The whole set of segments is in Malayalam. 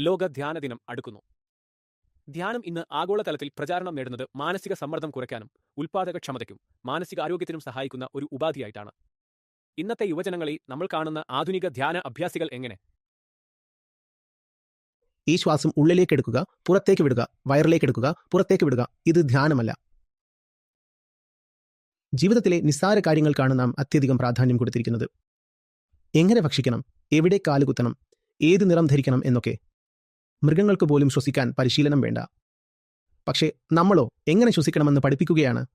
ലോക ധ്യാന ദിനം അടുക്കുന്നു. ധ്യാനം ഇന്ന് ആഗോളതലത്തിൽ പ്രചാരണം നേടുന്നത് മാനസിക സമ്മർദ്ദം കുറയ്ക്കാനും ഉൽപാദകക്ഷമതയ്ക്കും മാനസികാരോഗ്യത്തിനും സഹായിക്കുന്ന ഒരു ഉപാധിയായിട്ടാണ്. ഇന്നത്തെ യുവജനങ്ങളിൽ നമ്മൾ കാണുന്ന ആധുനിക ധ്യാന അഭ്യാസികൾ എങ്ങനെ? ഈ ശ്വാസം ഉള്ളിലേക്ക് എടുക്കുക പുറത്തേക്ക് വിടുക വയറിലേക്ക് എടുക്കുക പുറത്തേക്ക് വിടുക ഇത് ധ്യാനമല്ല. ജീവിതത്തിലെ നിസ്സാര കാര്യങ്ങൾക്കാണ് നാം അത്യധികം പ്രാധാന്യം കൊടുത്തിരിക്കുന്നത്. എങ്ങനെ ഭക്ഷിക്കണം എവിടെ കാലുകുത്തണം ഏത് നിറം ധരിക്കണം എന്നൊക്കെ മൃഗങ്ങൾക്ക് പോലും ശ്വസിക്കാൻ പരിശീലനം വേണ്ട. പക്ഷേ നമ്മളോ എങ്ങനെ ശ്വസിക്കണമെന്ന് പഠിപ്പിക്കുകയാണ്?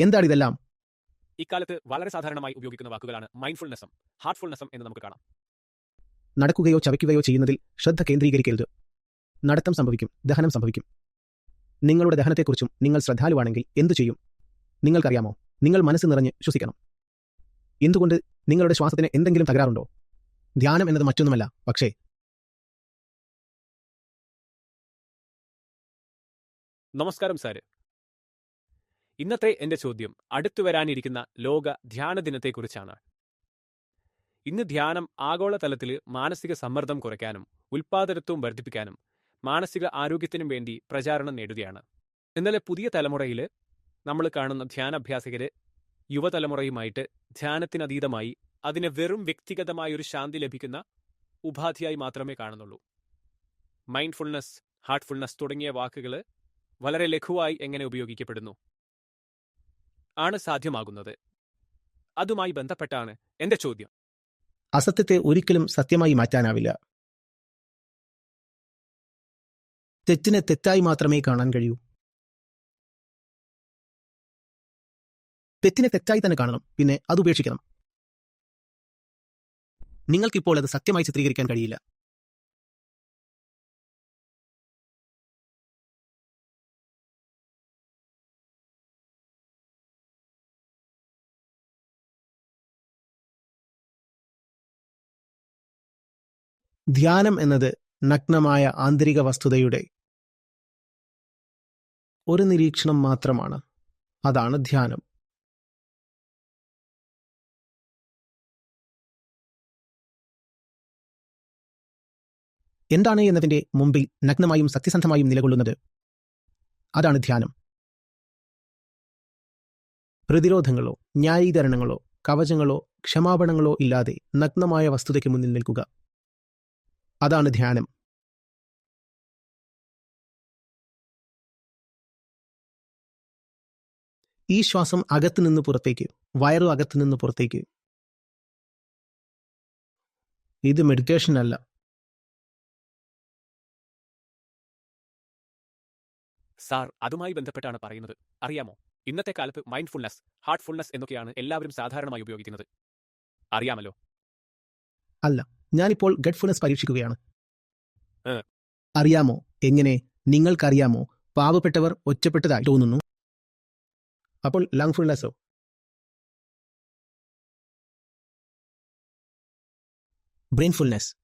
എന്താണിതെല്ലാം? ഇക്കാലത്ത് വളരെ സാധാരണമായി ഉപയോഗിക്കുന്ന വാക്കുകളാണ് മൈൻഡ്ഫുൾനെസ്സും ഹാർട്ട്ഫുൾനെസ്സും എന്ന് നമുക്ക് കാണാം. നടക്കുകയോ ചവയ്ക്കുകയോ ചെയ്യുന്നതിൽ ശ്രദ്ധ കേന്ദ്രീകരിക്കരുത്. നടത്തം സംഭവിക്കും ദഹനം സംഭവിക്കും. നിങ്ങളുടെ ദഹനത്തെക്കുറിച്ചും നിങ്ങൾ ശ്രദ്ധാലുവാണെങ്കിൽ എന്തു ചെയ്യും? നിങ്ങൾക്കറിയാമോ? നിങ്ങൾ മനസ്സ് നിറഞ്ഞ് ശ്വസിക്കണം. എന്തുകൊണ്ട് നിങ്ങളുടെ ശ്വാസത്തിന് എന്തെങ്കിലും തകരാറുണ്ടോ? ധ്യാനം എന്നത് മറ്റൊന്നുമല്ല പക്ഷേ നമസ്കാരം സാര് ഇന്നത്തെ എന്റെ ചോദ്യം അടുത്തു വരാനിരിക്കുന്ന ലോക ധ്യാന ദിനത്തെക്കുറിച്ചാണ്. ഇന്ന് ധ്യാനം ആഗോളതലത്തിൽ മാനസിക സമ്മർദ്ദം കുറയ്ക്കാനും ഉൽപാദനത്വം വർദ്ധിപ്പിക്കാനും മാനസിക ആരോഗ്യത്തിനും വേണ്ടി പ്രചാരണം നേടുകയാണ്. ഇന്നലെ പുതിയ തലമുറയിൽ നമ്മൾ കാണുന്ന ധ്യാനാഭ്യാസകര് യുവതലമുറയുമായിട്ട് ധ്യാനത്തിനതീതമായി അതിന് വെറും വ്യക്തിഗതമായ ഒരു ശാന്തി ലഭിക്കുന്ന ഉപാധിയായി മാത്രമേ കാണുന്നുള്ളൂ. മൈൻഡ്ഫുൾനെസ് ഹാർട്ട്ഫുൾനെസ് തുടങ്ങിയ വാക്കുകൾ വളരെ ലഘുവായി എങ്ങനെ ഉപയോഗിക്കപ്പെടുന്നു? ആണ് സാധ്യമാകുന്നത്. അതുമായി ബന്ധപ്പെട്ടാണ് എന്റെ ചോദ്യം. അസത്യത്തെ ഒരിക്കലും സത്യമായി മാറ്റാനാവില്ല. തെറ്റിനെ തെറ്റായി മാത്രമേ കാണാൻ കഴിയൂ. തെറ്റിനെ തെറ്റായി തന്നെ കാണണം പിന്നെ അത് ഉപേക്ഷിക്കണം. നിങ്ങൾക്കിപ്പോൾ അത് സത്യമായി ചിത്രീകരിക്കാൻ കഴിയില്ല. ധ്യാനം എന്നത് നഗ്നമായ ആന്തരിക വസ്തുതയുടെ ഒരു നിരീക്ഷണം മാത്രമാണ്. അതാണ് ധ്യാനം. എന്താണ് എന്നതിന്റെ മുമ്പിൽ നഗ്നമായും സത്യസന്ധമായും നിലകൊള്ളുന്നത്? അതാണ് ധ്യാനം. പ്രതിരോധങ്ങളോ ന്യായീകരണങ്ങളോ കവചങ്ങളോ ക്ഷമാപണങ്ങളോ ഇല്ലാതെ നഗ്നമായ വസ്തുതയ്ക്ക് മുന്നിൽ നിൽക്കുക. അതാണ് ധ്യാനം. ഈ ശ്വാസം അകത്തു നിന്ന് പുറത്തേക്ക് വയറും അകത്തു നിന്ന് പുറത്തേക്ക്. ഇത് മെഡിറ്റേഷൻ അല്ല. സാർ അതുമായി ബന്ധപ്പെട്ടാണ് പറയുന്നത്. അറിയാമോ? ഇന്നത്തെ കാലത്ത് മൈൻഡ്ഫുൾനെസ് ഹാർട്ട്ഫുൾനെസ് എന്നൊക്കെയാണ് എല്ലാവരും സാധാരണമായി ഉപയോഗിക്കുന്നത്. അറിയാമല്ലോ? ഞാനിപ്പോൾ ഗഡ്ഫുൾനെസ് പരീക്ഷിക്കുകയാണ്. അറിയാമോ? എങ്ങനെ? നിങ്ങൾക്കറിയാമോ? പാവപ്പെട്ടവർ ഒറ്റപ്പെട്ടതായി തോന്നുന്നു. അപ്പോൾ ലങ്ഫുൾനെസ്സോ ബ്രെയിൻഫുൾനെസ്.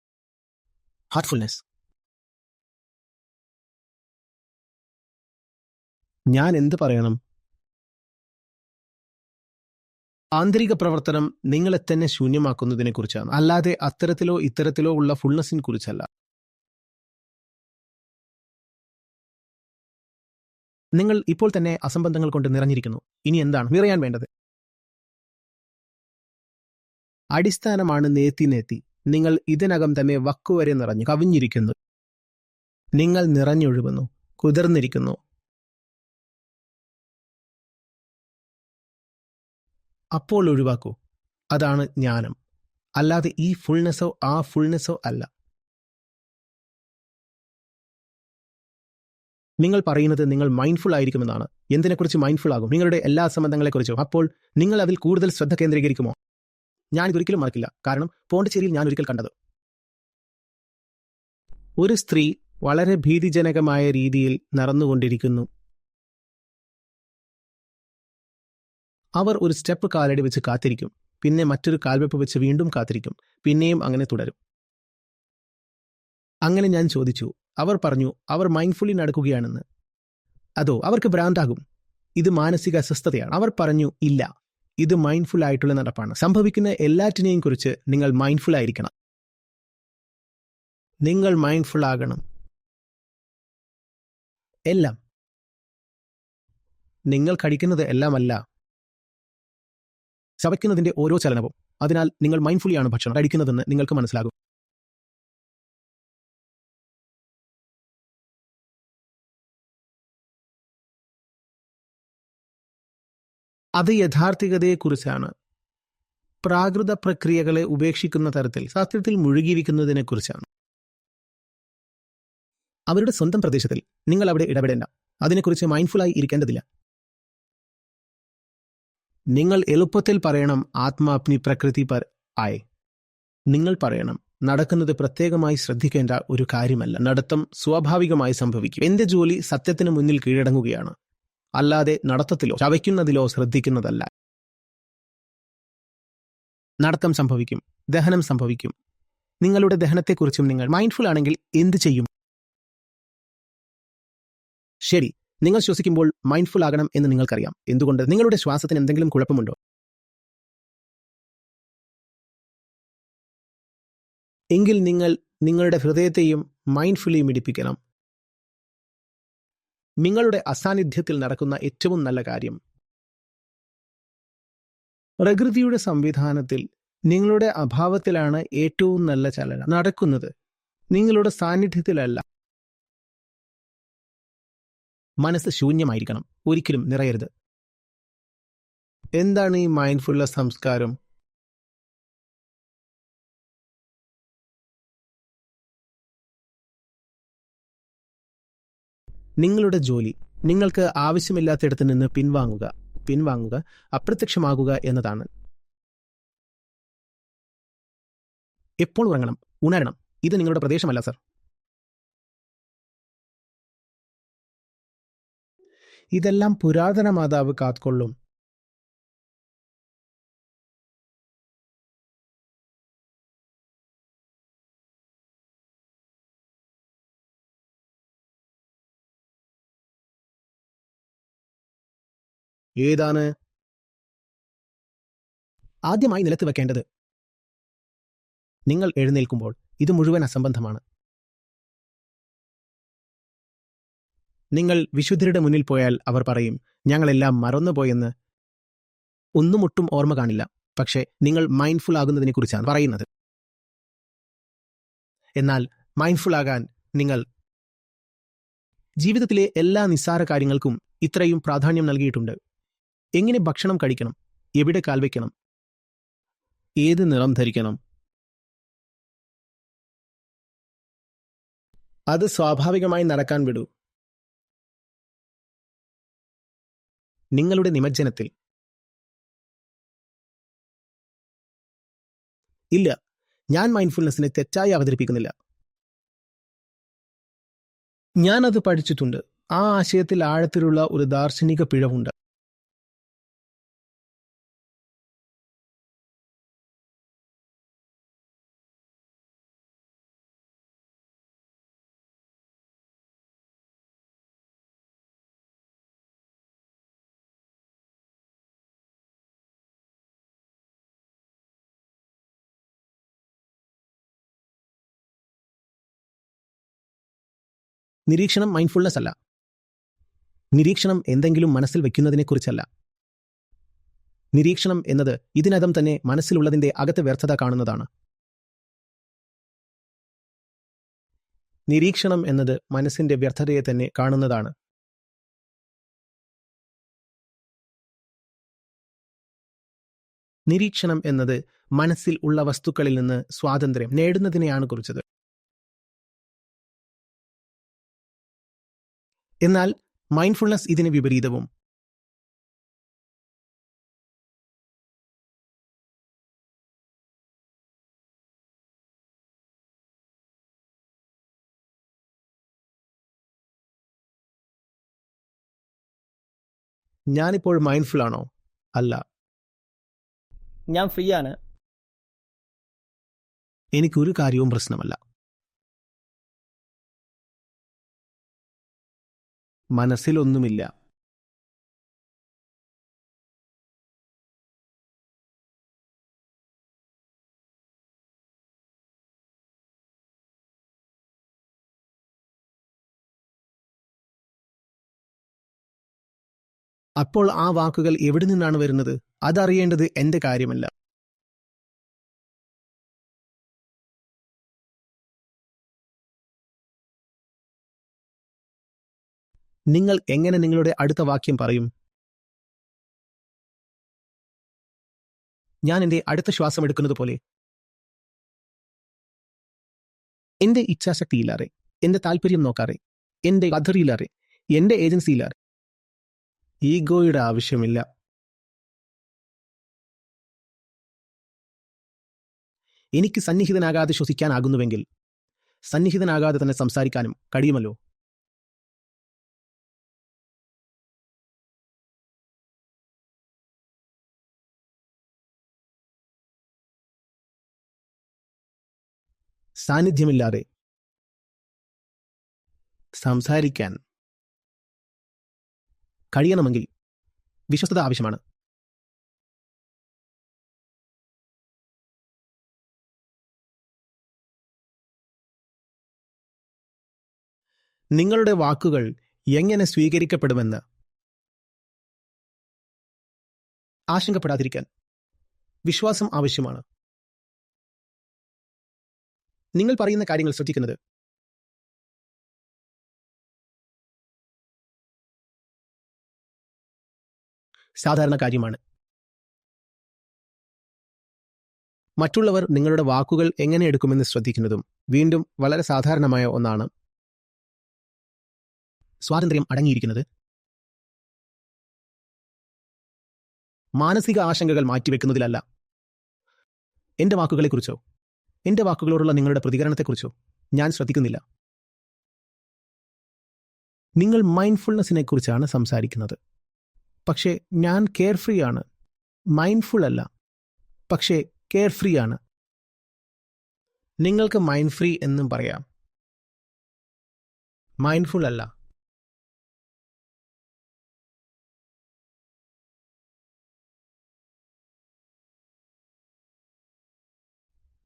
ഹാർട്ട്ഫുൾനെസ്. ഞാൻ എന്ത് പറയണം? ആന്തരിക പ്രവർത്തനം നിങ്ങളെ തന്നെ ശൂന്യമാക്കുന്നതിനെ കുറിച്ചാണ് അല്ലാതെ അത്തരത്തിലോ ഇത്തരത്തിലോ ഉള്ള ഫുൾനെസ്സിനെ കുറിച്ചല്ല. നിങ്ങൾ ഇപ്പോൾ തന്നെ അസംബന്ധങ്ങൾ കൊണ്ട് നിറഞ്ഞിരിക്കുന്നു. ഇനി എന്താണ്? നിറയാൻ വേണ്ടത്. അടിസ്ഥാനമാണ് നേത്തി നേത്തി. നിങ്ങൾ ഇതിനകം തന്നെ വക്കുവരെ നിറഞ്ഞു കവിഞ്ഞിരിക്കുന്നു. നിങ്ങൾ നിറഞ്ഞൊഴുകുന്നു കുതിർന്നിരിക്കുന്നു. അപ്പോൾ ഒഴിവാക്കൂ. അതാണ് ജ്ഞാനം. അല്ലാതെ ഈ ഫുൾനെസ്സോ ആ ഫുൾനെസ്സോ അല്ല. നിങ്ങൾ പറയുന്നത് നിങ്ങൾ മൈൻഡ്ഫുൾ ആയിരിക്കുമെന്നാണ്. എന്തിനെക്കുറിച്ച് മൈൻഡ്ഫുൾ ആകും? നിങ്ങളുടെ എല്ലാ സംബന്ധങ്ങളെക്കുറിച്ചും. അപ്പോൾ നിങ്ങൾ അതിൽ കൂടുതൽ ശ്രദ്ധ കേന്ദ്രീകരിക്കുമോ? ഞാൻ ഇതൊരിക്കലും മറക്കില്ല. കാരണം പോണ്ടിച്ചേരിയിൽ ഞാൻ ഒരിക്കൽ കണ്ടത്. ഒരു സ്ത്രീ വളരെ ഭീതിജനകമായ രീതിയിൽ നടന്നുകൊണ്ടിരിക്കുന്നു. അവർ ഒരു സ്റ്റെപ്പ് കാലടി വെച്ച് കാത്തിരിക്കും. പിന്നെ മറ്റൊരു കാൽവെപ്പ് വെച്ച് വീണ്ടും കാത്തിരിക്കും. പിന്നെയും അങ്ങനെ തുടരും. അങ്ങനെ ഞാൻ ചോദിച്ചു. അവർ പറഞ്ഞു അവർ മൈൻഡ്ഫുള്ളി നടക്കുകയാണെന്ന്. അതോ അവർക്ക് ഭ്രാന്താകും. ഇത് മാനസിക അസ്വസ്ഥതയാണ്. അവർ പറഞ്ഞു ഇല്ല. ഇത് മൈൻഡ്ഫുൾ ആയിട്ടുള്ള നടപ്പാണ്. സംഭവിക്കുന്ന എല്ലാറ്റിനെയും കുറിച്ച് നിങ്ങൾ മൈൻഡ്ഫുൾ ആയിരിക്കണം. നിങ്ങൾ മൈൻഡ്ഫുൾ ആകണം. എല്ലാം. നിങ്ങൾ കടിക്കുന്നത് എല്ലാമല്ല. ചവയ്ക്കുന്നതിന്റെ ഓരോ ചലനവും. അതിനാൽ നിങ്ങൾ മൈൻഡ്ഫുള്ളിയാണ് ഭക്ഷണം കഴിക്കുന്നതെന്ന് നിങ്ങൾക്ക് മനസ്സിലാകും. അത് യഥാർത്ഥികതയെക്കുറിച്ചാണ്. പ്രാകൃത പ്രക്രിയകളെ ഉപേക്ഷിക്കുന്ന തരത്തിൽ ശാസ്ത്രത്തിൽ മുഴുകിയിരിക്കുന്നതിനെക്കുറിച്ചാണ്. അവരുടെ സ്വന്തം പ്രദേശത്തിൽ നിങ്ങൾ അവിടെ ഇടപെടേണ്ട. അതിനെക്കുറിച്ച് മൈൻഡ്ഫുള്ളായി ഇരിക്കേണ്ടതില്ല. നിങ്ങൾ എളുപ്പത്തിൽ പറയണം ആത്മാപ്നി പ്രകൃതി പർ ആയി. നിങ്ങൾ പറയണം നടക്കുന്നത് പ്രത്യേകമായി ശ്രദ്ധിക്കേണ്ട ഒരു കാര്യമല്ല. നടത്തം സ്വാഭാവികമായി സംഭവിക്കും. എന്റെ ജോലി സത്യത്തിന് മുന്നിൽ കീഴടങ്ങുകയാണ്. അല്ലാതെ നടത്തത്തിലോ ചവയ്ക്കുന്നതിലോ ശ്രദ്ധിക്കുന്നതല്ല. നടത്തം സംഭവിക്കും ദഹനം സംഭവിക്കും. നിങ്ങളുടെ ദഹനത്തെക്കുറിച്ചും നിങ്ങൾ മൈൻഡ്ഫുൾ ആണെങ്കിൽ എന്ത് ചെയ്യും? ശരി നിങ്ങൾ ശ്വസിക്കുമ്പോൾ മൈൻഡ്ഫുൾ ആകണം എന്ന് നിങ്ങൾക്കറിയാം. എന്തുകൊണ്ട്? നിങ്ങളുടെ ശ്വാസത്തിന് എന്തെങ്കിലും കുഴപ്പമുണ്ടോ? എങ്കിൽ നിങ്ങൾ നിങ്ങളുടെ ഹൃദയത്തെയും മൈൻഡ്ഫുള്ളി മിടിപ്പിക്കണം നിങ്ങളുടെ അസാന്നിധ്യത്തിൽ നടക്കുന്ന ഏറ്റവും നല്ല കാര്യം. പ്രകൃതിയുടെ സംവിധാനത്തിൽ നിങ്ങളുടെ അഭാവത്തിലാണ് ഏറ്റവും നല്ല ചലനം നടക്കുന്നത്. നിങ്ങളുടെ സാന്നിധ്യത്തിലല്ല. മനസ്സ് ശൂന്യമായിരിക്കണം. ഒരിക്കലും നിറയരുത്. എന്താണ് ഈ മൈൻഡ്ഫുൾനെസ് സംസ്കാരം? നിങ്ങളുടെ ജോലി. നിങ്ങൾക്ക് ആവശ്യമില്ലാത്തിടത്ത് നിന്ന് പിൻവാങ്ങുക. പിൻവാങ്ങുക അപ്രത്യക്ഷമാകുക എന്നതാണ്. എപ്പോൾ ഉറങ്ങണം? ഉണരണം. ഇത് നിങ്ങളുടെ പ്രദേശമല്ല സർ. ഇതെല്ലാം പുരാതന മാതാവ് കാത്കൊള്ളും. ഏതാണ്? ആദ്യമായി നിലത്ത് വെക്കേണ്ടത്. നിങ്ങൾ എഴുന്നേൽക്കുമ്പോൾ ഇത് മുഴുവൻ അസംബന്ധമാണ്. നിങ്ങൾ വിശുദ്ധരുടെ മുന്നിൽ പോയാൽ അവർ പറയും ഞങ്ങളെല്ലാം മറന്നുപോയെന്ന് ഒന്നും ഒട്ടും ഓർമ്മ കാണില്ല. പക്ഷേ നിങ്ങൾ മൈൻഡ്ഫുൾ ആകുന്നതിനെക്കുറിച്ചാണ് പറയുന്നത്. എന്നാൽ മൈൻഡ്ഫുൾ ആകാൻ നിങ്ങൾ ജീവിതത്തിലെ എല്ലാ നിസ്സാര കാര്യങ്ങൾക്കും ഇത്രയും പ്രാധാന്യം നൽകിയിട്ടുണ്ട്. എങ്ങനെ ഭക്ഷണം കഴിക്കണം? എവിടെ കാൽവയ്ക്കണം ഏത് നിറം ധരിക്കണം? അത് സ്വാഭാവികമായി നടക്കാൻ വിടൂ. നിങ്ങളുടെ നിമജ്ജനത്തിൽ. ഇല്ല ഞാൻ മൈൻഡ്ഫുൾനെസ്സിനെ തെറ്റായി അവതരിപ്പിക്കുന്നില്ല. ഞാനത് പഠിച്ചിട്ടുണ്ട്. ആ ആശയത്തിൽ ആഴത്തിലുള്ള ഒരു ദാർശനിക പിഴവുണ്ട്. നിരീക്ഷണം മൈൻഡ്ഫുൾനെസ് അല്ല. നിരീക്ഷണം എന്തെങ്കിലും മനസ്സിൽ വയ്ക്കുന്നതിനെക്കുറിച്ചല്ല നിരീക്ഷണം എന്നത് ഇതിനകം തന്നെ മനസ്സിലുള്ളതിന്റെ അകത്ത് വ്യർത്ഥത കാണുന്നതാണ്. നിരീക്ഷണം എന്നത് മനസ്സിന്റെ വ്യർത്ഥതയെ തന്നെ കാണുന്നതാണ്. നിരീക്ഷണം എന്നത് മനസ്സിൽ ഉള്ള വസ്തുക്കളിൽ നിന്ന് സ്വാതന്ത്ര്യം നേടുന്നതിനെയാണ് കുറിച്ചത്. എന്നാൽ മൈൻഡ്ഫുൾനെസ് ഇതിന് വിപരീതവും. ഞാനിപ്പോൾ മൈൻഡ്ഫുൾ ആണോ? അല്ല. ഞാൻ ഫ്രീ ആണ്. എനിക്കൊരു കാര്യവും പ്രശ്നമല്ല. മനസ്സിലൊന്നുമില്ല. അപ്പോൾ ആ വാക്കുകൾ എവിടെ നിന്നാണ് വരുന്നത്? അതറിയേണ്ടത് എന്റെ കാര്യമല്ല. നിങ്ങൾ എങ്ങനെ നിങ്ങളുടെ അടുത്ത വാക്യം പറയും? ഞാൻ എന്റെ അടുത്ത ശ്വാസം എടുക്കുന്നത് പോലെ. എന്റെ ഇച്ഛാശക്തിയില്ലാറെ എന്റെ താല്പര്യം നോക്കാറെ എന്റെ പദ്ധതിയില്ലാറെ എന്റെ ഏജൻസിയില്ലാറെ ഈഗോയുടെ ആവശ്യമില്ല. എനിക്ക് സന്നിഹിതനാകാതെ ശ്വസിക്കാനാകുന്നുവെങ്കിൽ സന്നിഹിതനാകാതെ തന്നെ സംസാരിക്കാനും കഴിയുമല്ലോ. സാന്നിധ്യമില്ലാതെ സംസാരിക്കാൻ കഴിയണമെങ്കിൽ വിശ്വസ്തത ആവശ്യമാണ്. നിങ്ങളുടെ വാക്കുകൾ എങ്ങനെ സ്വീകരിക്കപ്പെടുമെന്ന് ആശങ്കപ്പെടാതിരിക്കാൻ വിശ്വാസം ആവശ്യമാണ്. നിങ്ങൾ പറയുന്ന കാര്യങ്ങൾ ശ്രദ്ധിക്കുന്നത്. സാധാരണ കാര്യമാണ്. മറ്റുള്ളവർ നിങ്ങളുടെ വാക്കുകൾ എങ്ങനെ എടുക്കുമെന്ന് ശ്രദ്ധിക്കുന്നതും വീണ്ടും വളരെ സാധാരണമായ ഒന്നാണ്. സ്വാതന്ത്ര്യം അടങ്ങിയിരിക്കുന്നത്. മാനസിക ആശങ്കകൾ മാറ്റിവെക്കുന്നതിലല്ല. എന്റെ വാക്കുകളെക്കുറിച്ചോ? എന്റെ വാക്കുകളോടുള്ള നിങ്ങളുടെ പ്രതികരണത്തെക്കുറിച്ചോ ഞാൻ ശ്രദ്ധിക്കുന്നില്ല. നിങ്ങൾ മൈൻഡ്ഫുൾനെസ്സിനെ കുറിച്ചാണ് സംസാരിക്കുന്നത്. പക്ഷേ ഞാൻ കെയർ ഫ്രീ ആണ്. മൈൻഡ്ഫുൾ അല്ല. പക്ഷേ കെയർ ഫ്രീ ആണ്. നിങ്ങൾക്ക് മൈൻഡ് ഫ്രീ എന്നും പറയാം. മൈൻഡ്ഫുൾ അല്ല.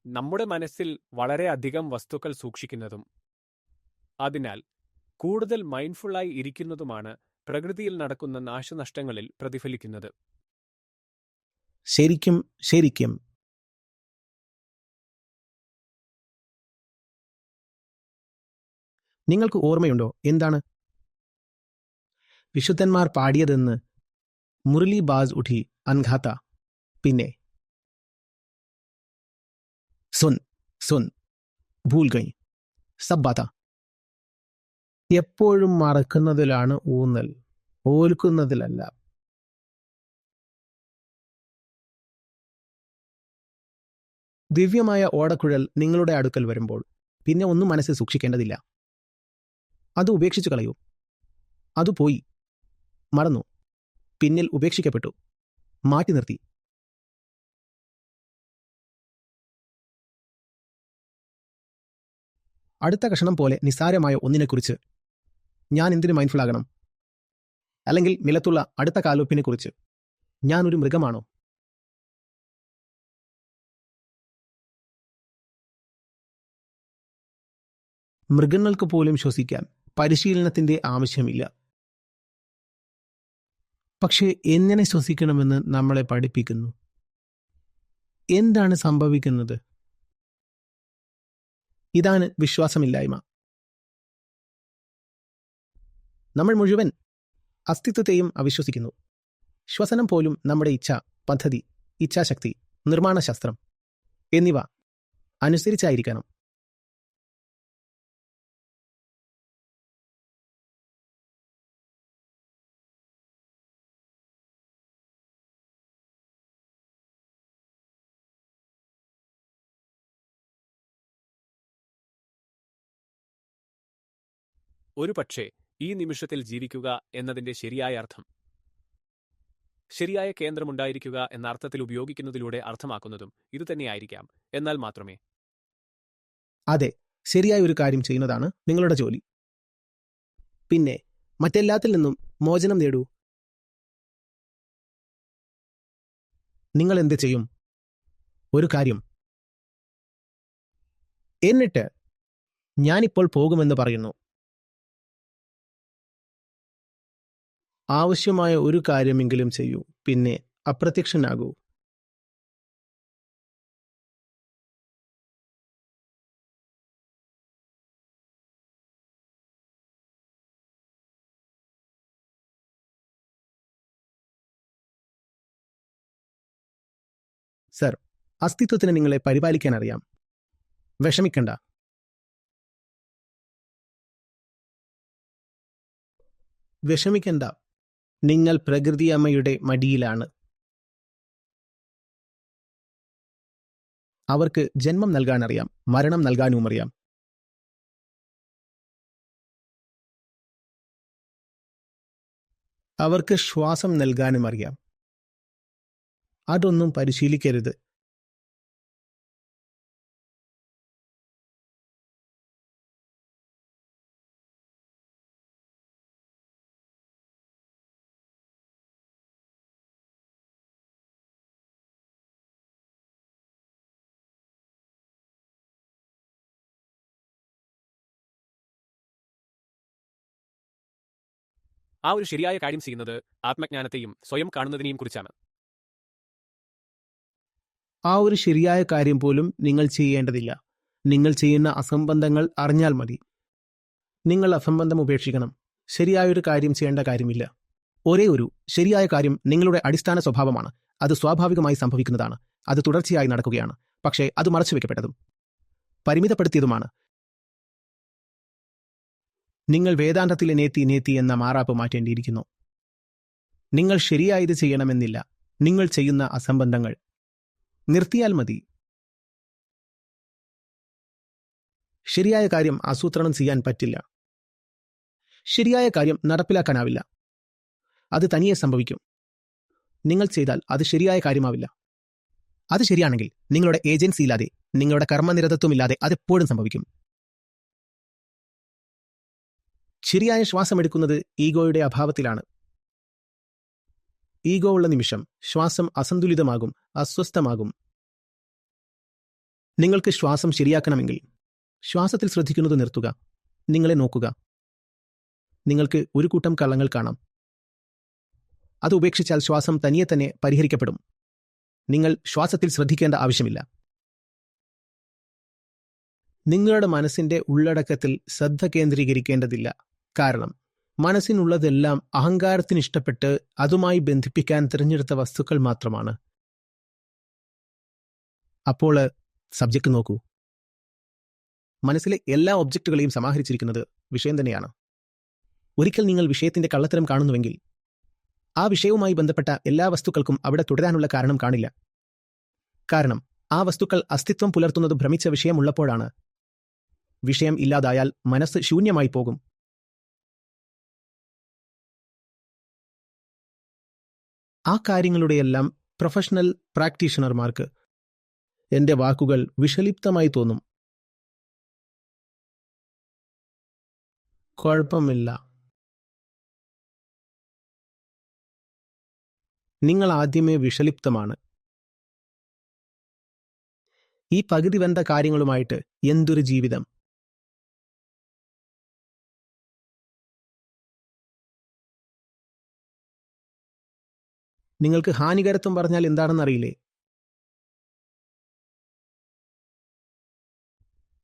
നമ്മുടെ മനസ്സിൽ വളരെയധികം വസ്തുക്കൾ സൂക്ഷിക്കുന്നതും അതിനാൽ കൂടുതൽ മൈൻഡ്ഫുള്ളായി ഇരിക്കുന്നതുമാണ് പ്രകൃതിയിൽ നടക്കുന്ന നാശനഷ്ടങ്ങളിൽ പ്രതിഫലിക്കുന്നത്. ശരിക്കും ശരിക്കും. നിങ്ങൾക്ക് ഓർമ്മയുണ്ടോ എന്താണ്? വിശുദ്ധന്മാർ പാടിയതെന്ന് മുരളി ബാസ് ഉഠി അൻഘാത്ത. പിന്നെ സുൻ सुन भूल गई। सब बाता എപ്പോഴും മറക്കുന്നതിലാണ് ഊന്നൽ ഓൽക്കുന്നതിലല്ല। ദിവ്യമായ ഓടക്കുഴൽ നിങ്ങളുടെ അടുക്കൽ വരുമ്പോൾ പിന്നെ ഒന്നും മനസ്സിൽ സൂക്ഷിക്കേണ്ടതില്ല। അത് ഉപേക്ഷിച്ചു കളയൂ। അത് പോയി മറന്നു പിന്നിൽ ഉപേക്ഷിക്കപ്പെട്ടു മാറ്റി നിർത്തി। അടുത്ത കഷണം പോലെ നിസ്സാരമായ ഒന്നിനെക്കുറിച്ച് ഞാൻ എന്തിനു മൈൻഡ്ഫുൾ ആകണം? അല്ലെങ്കിൽ നിലത്തുള്ള അടുത്ത കാൽവെപ്പിനെക്കുറിച്ച് ഞാൻ ഒരു മൃഗമാണോ? മൃഗങ്ങൾക്ക് പോലും ശ്വസിക്കാൻ പരിശീലനത്തിന്റെ ആവശ്യമില്ല. പക്ഷേ എങ്ങനെ ശ്വസിക്കണമെന്ന് നമ്മളെ പഠിപ്പിക്കുന്നു? എന്താണ് സംഭവിക്കുന്നത്? ഇതാണ് വിശ്വാസമില്ലായ്മ. നമ്മൾ മുഴുവൻ അസ്തിത്വത്തെയും അവിശ്വസിക്കുന്നു. ശ്വസനം പോലും നമ്മുടെ ഇച്ഛ പദ്ധതി ഇച്ഛാശക്തി നിർമ്മാണശാസ്ത്രം എന്നിവ അനുസരിച്ചായിരിക്കണം. ഒരു പക്ഷേ ഈ നിമിഷത്തിൽ ജീവിക്കുക എന്നതിന്റെ ശരിയായ അർത്ഥം. ശരിയായ കേന്ദ്രമുണ്ടായിരിക്കുക എന്ന അർത്ഥത്തിൽ ഉപയോഗിക്കുന്നതിലൂടെ അർത്ഥമാക്കുന്നതും ഇതുതന്നെയായിരിക്കാം എന്നാൽ മാത്രമേ. അതെ ശരിയായ ഒരു കാര്യം ചെയ്യുന്നതാണ് നിങ്ങളുടെ ജോലി. പിന്നെ മറ്റെല്ലാത്തിൽ നിന്നും മോചനം നേടൂ. നിങ്ങൾ എന്ത് ചെയ്യും? ഒരു കാര്യം. എന്നിട്ട് ഞാനിപ്പോൾ പോകുമെന്ന് പറയുന്നു. ആവശ്യമായ ഒരു കാര്യമെങ്കിലും ചെയ്യൂ. പിന്നെ അപ്രത്യക്ഷനാകൂ. സർ അസ്തിത്വത്തിന് നിങ്ങളെ പരിപാലിക്കാൻ അറിയാം. വിഷമിക്കണ്ട. വിഷമിക്കണ്ട. നിങ്ങൾ പ്രകൃതി അമ്മയുടെ മടിയിലാണ്. അവർക്ക് ജന്മം നൽകാൻ അറിയാം മരണം നൽകാനും അറിയാം അവർക്ക് ശ്വാസം നൽകാനും അറിയാം അതൊന്നും പരിശീലിക്കരുത്. ആ ഒരു ശരിയായ കാര്യം ചെയ്യുന്നത് ആത്മജ്ഞാനത്തെയും സ്വയം കാണുന്നതിനെയും കുറിച്ചാണ്. ആ ഒരു ശരിയായ കാര്യം പോലും നിങ്ങൾ ചെയ്യേണ്ടതില്ല. നിങ്ങൾ ചെയ്യുന്ന അസംബന്ധങ്ങൾ അറിഞ്ഞാൽ മതി. നിങ്ങൾ അസംബന്ധം ഉപേക്ഷിക്കണം. ശരിയായൊരു കാര്യം ചെയ്യേണ്ട കാര്യമില്ല. ഒരേ ഒരു ശരിയായ കാര്യം നിങ്ങളുടെ അടിസ്ഥാന സ്വഭാവമാണ്. അത് സ്വാഭാവികമായി സംഭവിക്കുന്നതാണ്. അത് തുടർച്ചയായി നടക്കുകയാണ്. പക്ഷേ അത് മറച്ചുവെക്കപ്പെട്ടതും പരിമിതപ്പെടുത്തിയതുമാണ്. നിങ്ങൾ വേദാന്തത്തിലെ നേത്തി നേത്തി എന്ന മാറാപ്പ് മാറ്റേണ്ടിയിരിക്കുന്നു. നിങ്ങൾ ശരിയായത് ചെയ്യണമെന്നില്ല. നിങ്ങൾ ചെയ്യുന്ന അസംബന്ധങ്ങൾ. നിർത്തിയാൽ മതി. ശരിയായ കാര്യം ആസൂത്രണം ചെയ്യാൻ പറ്റില്ല. ശരിയായ കാര്യം നടപ്പിലാക്കാനാവില്ല. അത് തനിയെ സംഭവിക്കും. നിങ്ങൾ ചെയ്താൽ അത് ശരിയായ കാര്യമാവില്ല. അത് ശരിയാണെങ്കിൽ നിങ്ങളുടെ ഏജൻസി ഇല്ലാതെ നിങ്ങളുടെ കർമ്മനിരതത്വമില്ലാതെ അതെപ്പോഴും സംഭവിക്കും. ശരിയായ ശ്വാസമെടുക്കുന്നത് ഈഗോയുടെ അഭാവത്തിലാണ്. ഈഗോ ഉള്ള നിമിഷം ശ്വാസം അസന്തുലിതമാകും അസ്വസ്ഥമാകും. നിങ്ങൾക്ക് ശ്വാസം ശരിയാക്കണമെങ്കിൽ ശ്വാസത്തിൽ ശ്രദ്ധിക്കുന്നത് നിർത്തുക. നിങ്ങളെ നോക്കുക. നിങ്ങൾക്ക് ഒരു കൂട്ടം കള്ളങ്ങൾ കാണാം. അത് ഉപേക്ഷിച്ചാൽ ശ്വാസം തനിയെ തന്നെ പരിഹരിക്കപ്പെടും. നിങ്ങൾ ശ്വാസത്തിൽ ശ്രദ്ധിക്കേണ്ട ആവശ്യമില്ല. നിങ്ങളുടെ മനസ്സിന്റെ ഉള്ളടക്കത്തിൽ ശ്രദ്ധ കേന്ദ്രീകരിക്കേണ്ടതില്ല. കാരണം മനസ്സിനുള്ളതെല്ലാം അഹങ്കാരത്തിന് ഇഷ്ടപ്പെട്ട് അതുമായി ബന്ധിപ്പിക്കാൻ തിരഞ്ഞെടുത്ത വസ്തുക്കൾ മാത്രമാണ്. അപ്പോൾ സബ്ജക്റ്റ് നോക്കൂ. മനസ്സിലെ എല്ലാ ഒബ്ജക്റ്റുകളെയും സമാഹരിച്ചിരിക്കുന്നത് വിഷയം തന്നെയാണ്. ഒരിക്കൽ നിങ്ങൾ വിഷയത്തിന്റെ കള്ളത്തരം കാണുന്നുവെങ്കിൽ ആ വിഷയവുമായി ബന്ധപ്പെട്ട എല്ലാ വസ്തുക്കൾക്കും അവിടെ തുടരാനുള്ള കാരണം കാണില്ല. കാരണം ആ വസ്തുക്കൾ അസ്തിത്വം പുലർത്തുന്നത് ഭ്രമിച്ച വിഷയമുള്ളപ്പോഴാണ്. വിഷയം ഇല്ലാതായാൽ മനസ്സ് ശൂന്യമായി പോകും. ആ കാര്യങ്ങളുടെയെല്ലാം പ്രൊഫഷണൽ പ്രാക്ടീഷണർമാർക്ക് എന്റെ വാക്കുകൾ വിഷലിപ്തമായി തോന്നും. കുഴപ്പമില്ല. നിങ്ങൾ ആദ്യമേ വിഷലിപ്തമാണ്. ഈ പകുതി വെന്ത കാര്യങ്ങളുമായിട്ട് എന്തൊരു ജീവിതം? നിങ്ങൾക്ക് ഹാനികരത്വം പറഞ്ഞാൽ എന്താണെന്ന് അറിയില്ലേ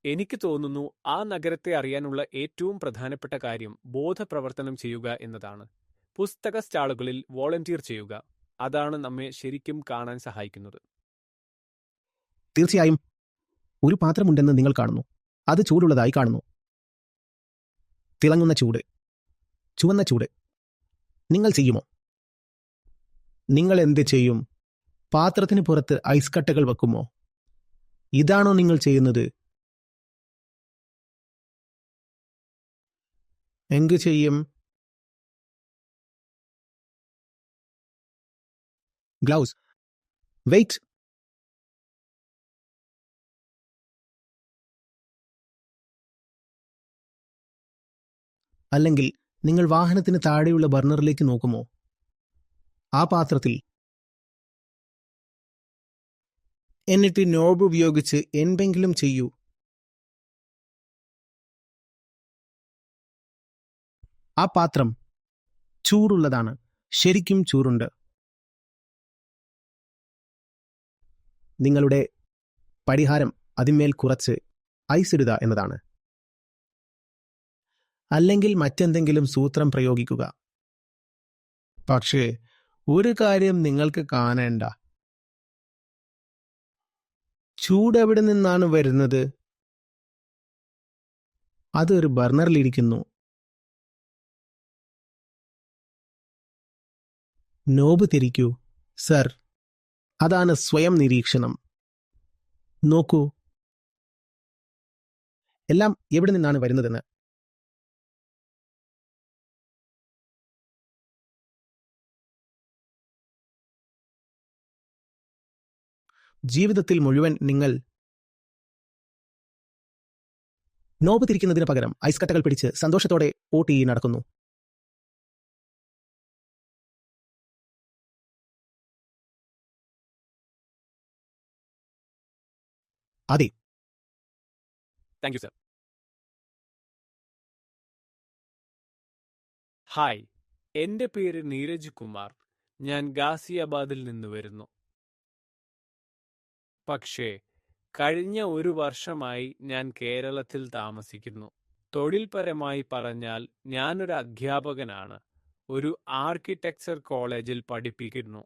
എനിക്ക് തോന്നുന്നു ആ നഗരത്തെ അറിയാനുള്ള ഏറ്റവും പ്രധാനപ്പെട്ട കാര്യം ബോധപ്രവർത്തനം ചെയ്യുക എന്നതാണ്. പുസ്തക സ്റ്റാളുകളിൽ വോളണ്ടിയർ ചെയ്യുക. അതാണ് നമ്മെ ശരിക്കും കാണാൻ സഹായിക്കുന്നത്. തീർച്ചയായും. ഒരു പാത്രമുണ്ടെന്ന് നിങ്ങൾ കാണുന്നു. അത് ചൂടുള്ളതായി കാണുന്നു. തിളങ്ങുന്ന ചൂട്. ചുവന്ന ചൂട്. നിങ്ങൾ ചെയ്യുമോ? നിങ്ങൾ എന്ത് ചെയ്യും? പാത്രത്തിന് പുറത്ത് ഐസ് കട്ടകൾ വെക്കുമോ? ഇതാണോ നിങ്ങൾ ചെയ്യുന്നത്? എന്ത് ചെയ്യും? ഗ്ലൗസ്. വെയിറ്റ്. അല്ലെങ്കിൽ നിങ്ങൾ വാഹനത്തിന് താഴെയുള്ള ബർണറിലേക്ക് നോക്കുമോ? ആ പാത്രത്തിൽ. എന്നിട്ട് നോബ് ഉപയോഗിച്ച് എന്തെങ്കിലും ചെയ്യൂ. ആ പാത്രം ചൂടുള്ളതാണ്. ശരിക്കും ചൂടുണ്ട്. നിങ്ങളുടെ പരിഹാരം അതിന്മേൽ കുറച്ച് ഐസ് ഇടുക എന്നതാണ്. അല്ലെങ്കിൽ മറ്റെന്തെങ്കിലും സൂത്രം പ്രയോഗിക്കുക. പക്ഷേ ഒരു കാര്യം നിങ്ങൾക്ക് കാണേണ്ട. ചൂട് എവിടെ നിന്നാണ് വരുന്നത്? അത് ഒരു ബർണറിലിരിക്കുന്നു നോബ് തിരിക്കൂ സർ. അതാണ് സ്വയം നിരീക്ഷണം. നോക്കൂ. എല്ലാം എവിടെ നിന്നാണ് വരുന്നതെന്ന്. ജീവിതത്തിൽ മുഴുവൻ നിങ്ങൾ നോബ് തിരിക്കുന്നതിന് പകരം ഐസ് കട്ടകൾ പിടിച്ച് സന്തോഷത്തോടെ ഓട്ടി നടക്കുന്നു. അതെ. താങ്ക് യു സർ ഹായ് എന്റെ പേര് നീരജ് കുമാർ. ഞാൻ ഗാസിയാബാദിൽ നിന്ന് വരുന്നു. പക്ഷേ കഴിഞ്ഞ ഒരു വർഷമായി ഞാൻ കേരളത്തിൽ താമസിക്കുന്നു. തൊഴിൽപരമായി പറഞ്ഞാൽ ഞാനൊരു അധ്യാപകനാണ്. ഒരു ആർക്കിടെക്ചർ കോളേജിൽ പഠിപ്പിക്കുന്നു.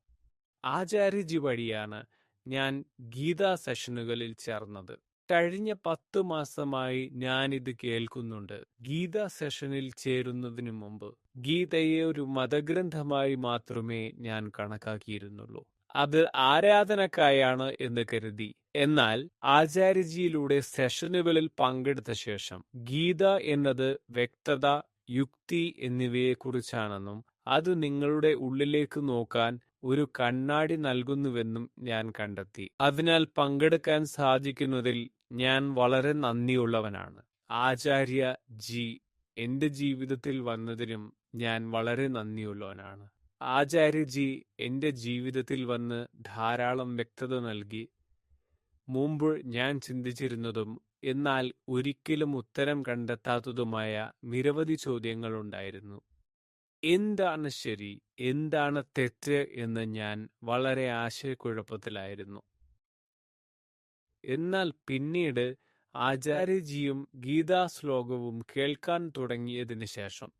ആചാര്യജി വഴിയാണ് ഞാൻ ഗീതാ സെഷനുകളിൽ ചേർന്നത്. കഴിഞ്ഞ പത്ത് മാസമായി ഞാനിത് കേൾക്കുന്നുണ്ട്. ഗീതാ സെഷനിൽ ചേരുന്നതിനു മുമ്പ് ഗീതയെ ഒരു മതഗ്രന്ഥമായി മാത്രമേ ഞാൻ കണക്കാക്കിയിരുന്നുള്ളൂ. അത് ആരാധനക്കായാണ് എന്ന് കരുതി. എന്നാൽ ആചാര്യജിയിലൂടെ സെഷനുകളിൽ പങ്കെടുത്ത ശേഷം ഗീത എന്നത് വ്യക്തത യുക്തി എന്നിവയെക്കുറിച്ചാണെന്നും അത് നിങ്ങളുടെ ഉള്ളിലേക്ക് നോക്കാൻ ഒരു കണ്ണാടി നൽകുന്നുവെന്നും ഞാൻ കണ്ടെത്തി. അതിനാൽ പങ്കെടുക്കാൻ സാധിക്കുന്നതിൽ ഞാൻ വളരെ നന്ദിയുള്ളവനാണ്. ആചാര്യ ജി എന്റെ ജീവിതത്തിൽ വന്നതിനും ഞാൻ വളരെ നന്ദിയുള്ളവനാണ്. ആചാര്യജി എന്റെ ജീവിതത്തിൽ വന്ന് ധാരാളം വ്യക്തത നൽകി. മുമ്പ് ഞാൻ ചിന്തിച്ചിരുന്നതും എന്നാൽ ഒരിക്കലും ഉത്തരം കണ്ടെത്താത്തതുമായ നിരവധി ചോദ്യങ്ങളുണ്ടായിരുന്നു എന്താണ് ശരി എന്താണ് തെറ്റ് എന്ന് ഞാൻ വളരെ ആശയക്കുഴപ്പത്തിലായിരുന്നു. എന്നാൽ പിന്നീട് ആചാര്യജിയും ഗീതാ ശ്ലോകവും കേൾക്കാൻ തുടങ്ങിയതിനു ശേഷം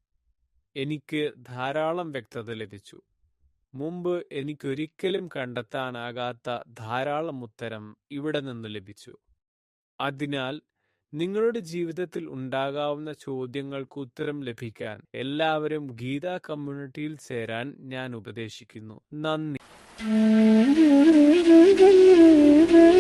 എനിക്ക് ധാരാളം വ്യക്തത ലഭിച്ചു. മുമ്പ് എനിക്കൊരിക്കലും കണ്ടെത്താനാകാത്ത ധാരാളം ഉത്തരം ഇവിടെ നിന്ന് ലഭിച്ചു. അതിനാൽ നിങ്ങളുടെ ജീവിതത്തിൽ ഉണ്ടാകാവുന്ന ചോദ്യങ്ങൾക്ക് ഉത്തരം ലഭിക്കാൻ എല്ലാവരും ഗീതാ കമ്മ്യൂണിറ്റിയിൽ ചേരാൻ ഞാൻ ഉപദേശിക്കുന്നു. നന്ദി.